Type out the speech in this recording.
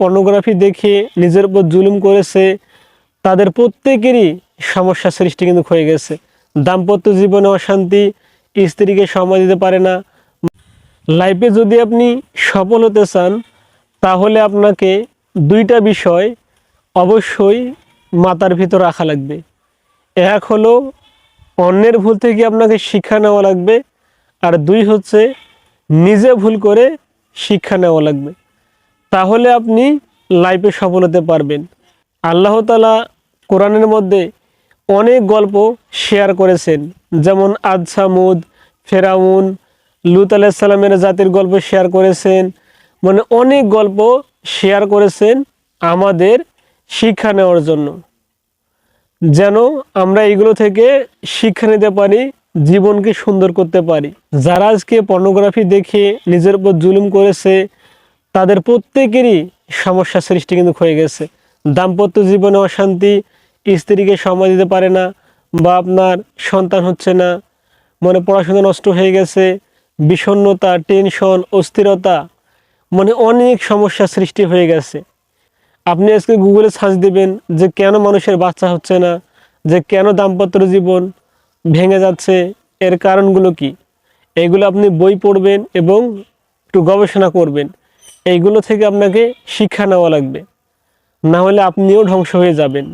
Pornography দেখে নিজের উপর জুলুম করেছে, তাদের প্রত্যেকেরই সমস্যা সৃষ্টি কিন্তু হয়ে গেছে। দাম্পত্য জীবনে অশান্তি, স্ত্রীকে সময় দিতে পারে না। লাইফে যদি আপনি সফল হতে চান, তাহলে আপনাকে দুইটা বিষয় অবশ্যই মাথার ভিতর রাখা লাগবে। এক হলো, অন্যের ভুল থেকে আপনাকে শিক্ষা নেওয়া লাগবে। আর দুই হচ্ছে, নিজে ভুল করে শিক্ষা নেওয়া লাগবে। তাহলে আপনি লাইফে সফল হতে পারবেন। আল্লাহ তালা কোরআনের মধ্যে অনেক গল্প শেয়ার করেছেন। যেমন আদ সামুদ, ফেরাউন, লুত আলাইসাল্লামের জাতির গল্প শেয়ার করেছেন। মানে অনেক গল্প শেয়ার করেছেন আমাদের শিক্ষা নেওয়ার জন্য। যেন আমরা এগুলো থেকে শিক্ষা নিতে পারি, জীবনকে সুন্দর করতে পারি। যারা আজকে পর্নোগ্রাফি দেখে নিজের উপর জুলুম করেছে তাদের প্রত্যেকেরই সমস্যা সৃষ্টি কিন্তু হয়ে গেছে। দাম্পত্য জীবনে অশান্তি, স্ত্রীকে সময় দিতে পারে না বা আপনার সন্তান হচ্ছে না মানে পড়াশোনা নষ্ট হয়ে গেছে, বিষণ্ণতা টেনশন অস্থিরতা মানে অনেক সমস্যা সৃষ্টি হয়ে গেছে। আপনি আজকে গুগলে সার্চ দিবেন যে কেন মানুষের বাচ্চা হচ্ছে না, যে কেন দাম্পত্য জীবন ভেঙে যাচ্ছে, এর কারণগুলো কি? এগুলো আপনি বই পড়বেন এবং একটু গবেষণা করবেন। এইগুলো থেকে আপনাকে শিক্ষা নেওয়া লাগবে। না হলে আপনিও ধ্বংস হয়ে যাবেন।